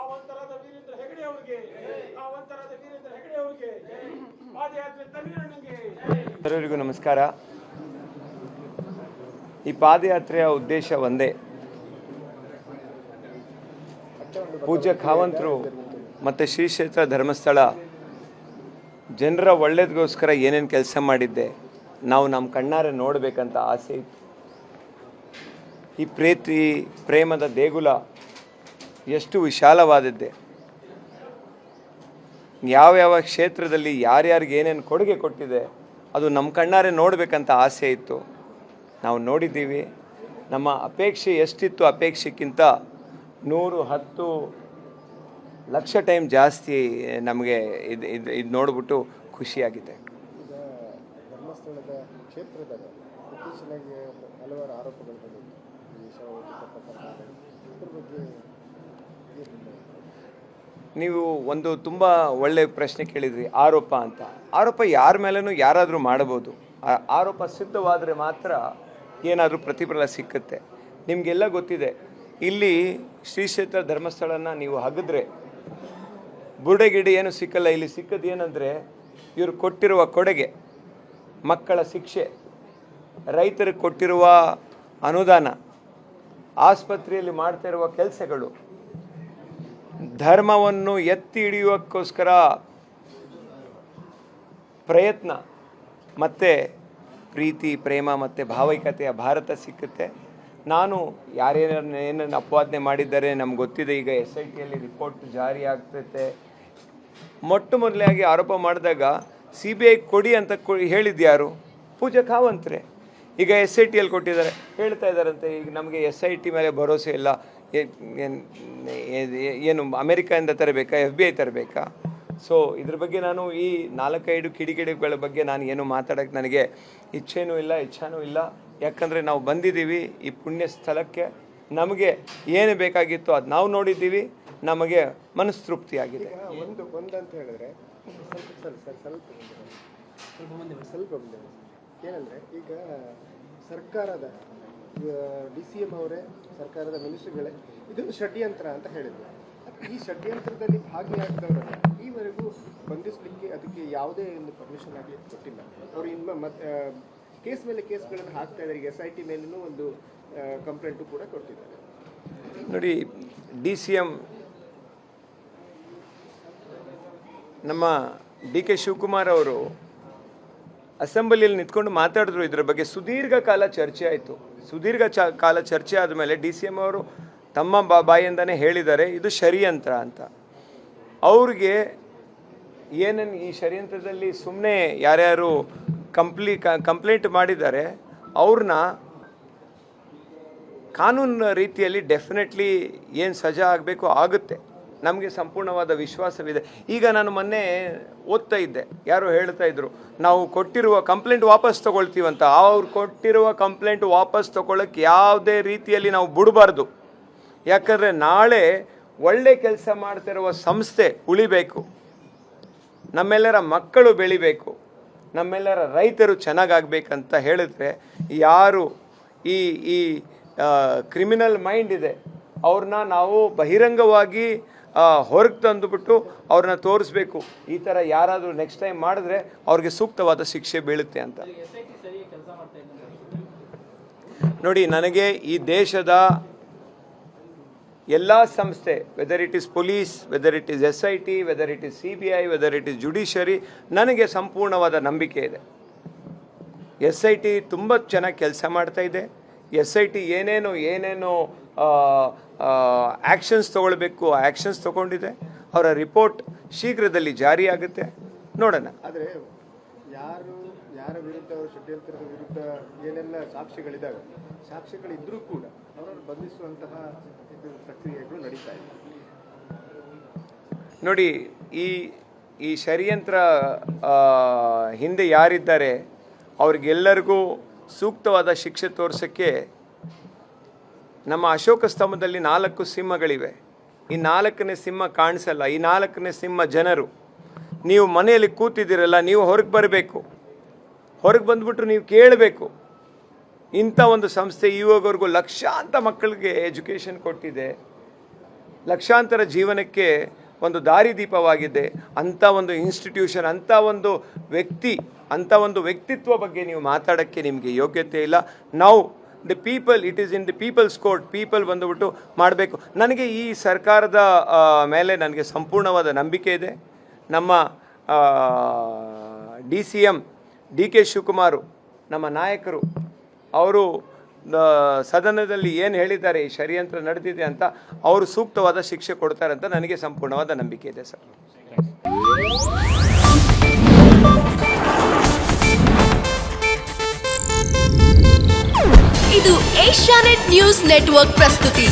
ಆವಂತರಾದ ವೀರೇಂದ್ರ ಹೆಗಡೆ ಅವರಿಗೆ. ಆವಂತರಾದ ವೀರೇಂದ್ರ ಹೆಗಡೆ ಅವರಿಗೆ. ಪಾದಯಾತ್ರೆ ತಮಿಳುನಾಡಿಗೆ ಎಲ್ಲರಿಗೂ ನಮಸ್ಕಾರ. ಈ ಪಾದಯಾತ್ರೆಯ ಉದ್ದೇಶ ಒಂದೇ. ಪೂಜ್ಯ ಖಾವಂತರು ಮತ್ತು ಶ್ರೀ ಕ್ಷೇತ್ರ ಧರ್ಮಸ್ಥಳ ಜನರ ಒಳ್ಳೇದಗೋಸ್ಕರ ಏನೇನು ಕೆಲಸ ಮಾಡಿದ್ದೆ, ನಾವು ನಮ್ಮ ಕಣ್ಣಾರೆ ನೋಡಬೇಕಂತ ಆಸೆ ಇತ್ತು. ಈ ಪ್ರೀತಿ, ಪ್ರೇಮದ ದೇಗುಲ ಎಷ್ಟು ವಿಶಾಲವಾದದ್ದೇ. ಯಾವ್ಯಾವ ಕ್ಷೇತ್ರದಲ್ಲಿ ಯಾರ್ಯಾರಿಗೆ ಏನೇನು ಕೊಡುಗೆ ಕೊಟ್ಟಿದೆ, ಅದು ನಮ್ಮ ಕಣ್ಣಾರೆ ನೋಡಬೇಕಂತ ಆಸೆ ಇತ್ತು. ನಾವು ನೋಡಿದ್ದೀವಿ, ನಮ್ಮ ಅಪೇಕ್ಷೆ ಎಷ್ಟಿತ್ತು ಅಪೇಕ್ಷೆಗಿಂತ ನೂರು, ಹತ್ತು ಲಕ್ಷ ಟೈಮ್ ಜಾಸ್ತಿ ನಮಗೆ ಇದು ಇದು ಇದು ನೋಡಿಬಿಟ್ಟು ಖುಷಿಯಾಗಿದೆ. ಧರ್ಮಸ್ಥಳದ ಹಲವಾರು ಆರೋಪಗಳು ಬಂದಿದೆ ಬಗ್ಗೆ ನೀವು ಒಂದು ತುಂಬ ಒಳ್ಳೆ ಪ್ರಶ್ನೆ ಕೇಳಿದ್ರಿ, ಆರೋಪ ಅಂತ. ಆರೋಪ ಯಾರ ಮೇಲೂ ಯಾರಾದರೂ ಮಾಡಬಹುದು. ಆರೋಪ ಸಿದ್ಧವಾದರೆ ಮಾತ್ರ ಏನಾದರೂ ಪ್ರತಿಫಲ ಸಿಕ್ಕುತ್ತೆ. ನಿಮಗೆಲ್ಲ ಗೊತ್ತಿದೆ, ಇಲ್ಲಿ ಶ್ರೀ ಕ್ಷೇತ್ರ ಧರ್ಮಸ್ಥಳನ ನೀವು ಹಗಿದ್ರೆ ಬುರುಡೆಗಿಡಿ ಏನು ಸಿಕ್ಕಲ್ಲ, ಇಲ್ಲಿ ಸಿಕ್ಕದ್ದು ಏನಂದರೆ ಇವರು ಕೊಟ್ಟಿರುವ ಕೊಡುಗೆ, ಮಕ್ಕಳ ಶಿಕ್ಷೆ, ರೈತರಿಗೆ ಕೊಟ್ಟಿರುವ ಅನುದಾನ, ಆಸ್ಪತ್ರೆಯಲ್ಲಿ ಮಾಡ್ತಾ ಇರುವ ಕೆಲಸಗಳು ಧರ್ಮವನ್ನು ಎತ್ತಿ ಹಿಡಿಯೋಕ್ಕೋಸ್ಕರ ಪ್ರಯತ್ನ ಮತ್ತು ಪ್ರೀತಿ, ಪ್ರೇಮ ಮತ್ತು ಭಾವೈಕತೆಯ ಭಾರತ ಸಿಕ್ಕುತ್ತೆ. ನಾನು ಯಾರೇನು ಏನನ್ನು ಅಪವಾದನೆ ಮಾಡಿದ್ದಾರೆ ನಮ್ಗೆ ಗೊತ್ತಿದೆ. ಈಗ ಎಸ್ ಐ ಟಿಯಲ್ಲಿ ರಿಪೋರ್ಟ್ ಜಾರಿ ಆಗ್ತೈತೆ. ಮೊಟ್ಟ ಮೊದಲಾಗಿ ಆರೋಪ ಮಾಡಿದಾಗ, ಸಿ ಬಿ ಐ ಕೊಡಿ ಅಂತ ಕೊ, ಹೇಳಿದ್ಯಾರು? ಪೂಜಾ ಖಾವಂತ್ರೆ ಈಗ ಎಸ್ ಐ ಟಿಯಲ್ಲಿ ಕೊಟ್ಟಿದ್ದಾರೆ ಹೇಳ್ತಾ ಇದ್ದಾರಂತೆ ಈಗ ನಮಗೆ ಎಸ್ ಐ ಟಿ ಮೇಲೆ ಭರೋಸೆ ಇಲ್ಲ ಏನು ಅಮೆರಿಕದಿಂದ ತರಬೇಕಾ ಎಫ್ ಬಿ ಐ ತರಬೇಕಾ ಸೊ ಇದ್ರ ಬಗ್ಗೆ ನಾನು ಈ ನಾಲ್ಕೈದು ಕಿಡಿಕಿಡಿಗಳ ಬಗ್ಗೆ ನಾನು ಏನು ಮಾತಾಡೋಕ್ಕೆ ನನಗೆ ಇಚ್ಛೆನೂ ಇಲ್ಲ ಇಚ್ಛಾನೂ ಇಲ್ಲ ಯಾಕಂದರೆ ನಾವು ಬಂದಿದ್ದೀವಿ ಈ ಪುಣ್ಯ ಸ್ಥಳಕ್ಕೆ ನಮಗೆ ಏನು ಬೇಕಾಗಿತ್ತು ಅದು ನಾವು ನೋಡಿದ್ದೀವಿ ನಮಗೆ ಮನಸ್ತೃಪ್ತಿಯಾಗಿದೆ ಈಗ ಒಂದು ಒಂದಂತ ಹೇಳಿದ್ರೆ ಸ್ವಲ್ಪ ಸ್ವಲ್ಪ ಸ್ವಲ್ಪ. ಏನಂದ್ರೆ, ಈಗ ಸರ್ಕಾರದ ಡಿ ಸಿ ಎಂ ಅವರೇ, ಸರ್ಕಾರದ ಮಿನಿಸ್ಟ್ರಿಗಳೇ ಇದೊಂದು ಷಡ್ಯಂತ್ರ ಅಂತ ಹೇಳಿದ್ರು. ಈ ಷಡ್ಯಂತ್ರದಲ್ಲಿ ಭಾಗಿಯಾಗಿದ್ದವರನ್ನ ಈವರೆಗೂ ಬಂಧಿಸಲಿಕ್ಕೆ ಅದಕ್ಕೆ ಯಾವುದೇ ಒಂದು ಪರ್ಮಿಷನ್ ಆಗಲಿ ಕೊಟ್ಟಿಲ್ಲ. ಅವರು ಇನ್ನು ಮತ್ತೆ ಕೇಸ್ ಮೇಲೆ ಕೇಸ್ಗಳನ್ನು ಹಾಕ್ತಾ ಇದ್ದಾರೆ ಎಸ್ ಐ ಟಿ ಮೇಲೂ ಒಂದು ಕಂಪ್ಲೇಂಟು ಕೂಡ ಕೊಟ್ಟಿದ್ದಾರೆ. ನೋಡಿ, ಡಿ ಸಿ ಎಂ ನಮ್ಮ ಡಿ ಕೆ ಶಿವಕುಮಾರ್ ಅವರು ಅಸೆಂಬ್ಲಿಯಲ್ಲಿ ನಿಂತ್ಕೊಂಡು ಮಾತಾಡಿದ್ರು ಇದರ ಬಗ್ಗೆ ಸುದೀರ್ಘ ಕಾಲ ಚರ್ಚೆ ಆಯಿತು. ಸುದೀರ್ಘ ಚ ಕಾಲ ಚರ್ಚೆ ಆದಮೇಲೆ ಡಿ ಸಿ ಎಂ ಅವರು ತಮ್ಮ ಬಾ ಬಾಯಿಂದನೇ ಹೇಳಿದ್ದಾರೆ, ಇದು ಷರಿಯಂತ್ರ ಅಂತ. ಅವ್ರಿಗೆ ಏನೇನು ಈ ಷಡ್ಯಂತ್ರದಲ್ಲಿ ಸುಮ್ಮನೆ ಯಾರ್ಯಾರು ಕಂಪ್ಲಿ ಕಂಪ್ಲೇಂಟ್ ಮಾಡಿದ್ದಾರೆ ಅವ್ರನ್ನ ಕಾನೂನು ರೀತಿಯಲ್ಲಿ ಡೆಫಿನೆಟ್ಲಿ ಏನು ಸಜಾ ಆಗಬೇಕು ಆಗುತ್ತೆ. ನಮಗೆ ಸಂಪೂರ್ಣವಾದ ವಿಶ್ವಾಸವಿದೆ. ಈಗ ನಾನು ಮೊನ್ನೆ ಓದ್ತಾ ಇದ್ದೆ. ಯಾರೋ ಹೇಳ್ತಾ ಇದ್ರು, ನಾವು ಕೊಟ್ಟಿರುವ ಕಂಪ್ಲೇಂಟ್ ವಾಪಸ್ ತಗೊಳ್ತೀವಂತ ಅವ್ರು ಕೊಟ್ಟಿರುವ ಕಂಪ್ಲೇಂಟ್ ವಾಪಸ್ ತಗೊಳ್ಳೋಕೆ ಯಾವುದೇ ರೀತಿಯಲ್ಲಿ ನಾವು ಬಿಡಬಾರ್ದು. ಯಾಕಂದರೆ ನಾಳೆ ಒಳ್ಳೆ ಕೆಲಸ ಮಾಡ್ತಿರುವ ಸಂಸ್ಥೆ ಉಳಿಬೇಕು. ನಮ್ಮೆಲ್ಲರ ಮಕ್ಕಳು ಬೆಳಿಬೇಕು. ನಮ್ಮೆಲ್ಲರ ರೈತರು ಚೆನ್ನಾಗಾಗಬೇಕಂತ ಹೇಳಿದ್ರೆ ಯಾರು ಈ ಈ ಕ್ರಿಮಿನಲ್ ಮೈಂಡ್ ಇದೆ, ಅವ್ರನ್ನ ನಾವು ಬಹಿರಂಗವಾಗಿ ಹೊರಗೆ ತಂದುಬಿಟ್ಟು ಅವ್ರನ್ನ ತೋರಿಸ್ಬೇಕು. ಈ ಥರ ಯಾರಾದರೂ ನೆಕ್ಸ್ಟ್ ಟೈಮ್ ಮಾಡಿದ್ರೆ ಅವ್ರಿಗೆ ಸೂಕ್ತವಾದ ಶಿಕ್ಷೆ ಬೀಳುತ್ತೆ ಅಂತ. ನೋಡಿ, ನನಗೆ ಈ ದೇಶದ ಎಲ್ಲ ಸಂಸ್ಥೆ whether it is police whether it is S I T whether it is C B I whether it is judiciary ನನಗೆ ಸಂಪೂರ್ಣವಾದ ನಂಬಿಕೆ ಇದೆ. ಎಸ್ ಐ ಟಿ ತುಂಬ ಚೆನ್ನಾಗಿ ಕೆಲಸ ಮಾಡ್ತಾ ಎಸ್ ಐ ಟಿ ಏನೇನು ಏನೇನು ಆ್ಯಕ್ಷನ್ಸ್ ತೊಗೊಳ್ಬೇಕು ಆ ಆ್ಯಕ್ಷನ್ಸ್ ತೊಗೊಂಡಿದೆ ಅವರ ರಿಪೋರ್ಟ್ ಶೀಘ್ರದಲ್ಲಿ ಜಾರಿಯಾಗುತ್ತೆ. ನೋಡೋಣ. ಆದರೆ ಯಾರು ಯಾರ ವಿರುದ್ಧ ಅವರು ಷಡ್ಯಂತ್ರದ ವಿರುದ್ಧ ಏನೆಲ್ಲ ಸಾಕ್ಷಿಗಳಿದ್ದಾವೆ ಸಾಕ್ಷಿಗಳಿದ್ದರೂ ಕೂಡ ಅವರನ್ನು ಬಂಧಿಸುವಂತಹ ಇದು ಪ್ರಕ್ರಿಯೆಗಳು ನಡೀತಾ ಇದೆ. ನೋಡಿ ಈ ಈ ಷಡ್ಯಂತ್ರ ಹಿಂದೆ ಯಾರಿದ್ದಾರೆ ಅವ್ರಿಗೆಲ್ಲರಿಗೂ ಸೂಕ್ತವಾದ ಶಿಕ್ಷೆ ತೋರ್ಸೋಕ್ಕೆ ನಮ್ಮ ಅಶೋಕ ಸ್ತಂಭದಲ್ಲಿ ನಾಲ್ಕು ಸಿಂಹಗಳಿವೆ. ಈ ನಾಲ್ಕನೇ ಸಿಂಹ ಕಾಣಿಸಲ್ಲ, ಈ ನಾಲ್ಕನೇ ಸಿಂಹ ಜನರು. ನೀವು ಮನೆಯಲ್ಲಿ ಕೂತಿದ್ದೀರಲ್ಲ, ನೀವು ಹೊರಗೆ ಬರಬೇಕು. ಹೊರಗೆ ಬಂದುಬಿಟ್ಟು ನೀವು ಕೇಳಬೇಕು. ಇಂಥ ಒಂದು ಸಂಸ್ಥೆ ಇವಾಗವರೆಗೂ ಲಕ್ಷಾಂತರ ಮಕ್ಕಳಿಗೆ ಎಜುಕೇಷನ್ ಕೊಟ್ಟಿದೆ. ಲಕ್ಷಾಂತರ ಜೀವನಕ್ಕೆ ಒಂದು ದಾರಿದೀಪವಾಗಿದೆ ಅಂಥ ಒಂದು ಇನ್ಸ್ಟಿಟ್ಯೂಷನ್ ಅಂಥ ಒಂದು ವ್ಯಕ್ತಿ ಅಂಥ ಒಂದು ವ್ಯಕ್ತಿತ್ವ ಬಗ್ಗೆ ನೀವು ಮಾತಾಡೋಕ್ಕೆ ನಿಮಗೆ ಯೋಗ್ಯತೆ ಇಲ್ಲ. ನಾವು the people it is in the people's court people ಬಂದುಬಿಟ್ಟು ಮಾಡಬೇಕು. ನನಗೆ ಈ ಸರ್ಕಾರದ ಮೇಲೆ ನನಗೆ ಸಂಪೂರ್ಣವಾದ ನಂಬಿಕೆ ಇದೆ. ನಮ್ಮ D C M D K Shivakumar, ನಮ್ಮ ನಾಯಕರು, ಅವರು ಸದನದಲ್ಲಿ ಏನು ಹೇಳಿದ್ದಾರೆ, ಈ ಷಡ್ಯಂತ್ರ ನಡೆದಿದೆ ಅಂತ ಅವರು ಸೂಕ್ತವಾದ ಶಿಕ್ಷೆ ಕೊಡ್ತಾರೆ ಅಂತ ನನಗೆ ಸಂಪೂರ್ಣವಾದ ನಂಬಿಕೆ ಇದೆ, ಸರ್. ಇದು ಏಷ್ಯಾನೆಟ್ ನ್ಯೂಸ್ ನೆಟ್ವರ್ಕ್ ಪ್ರಸ್ತುತಿ.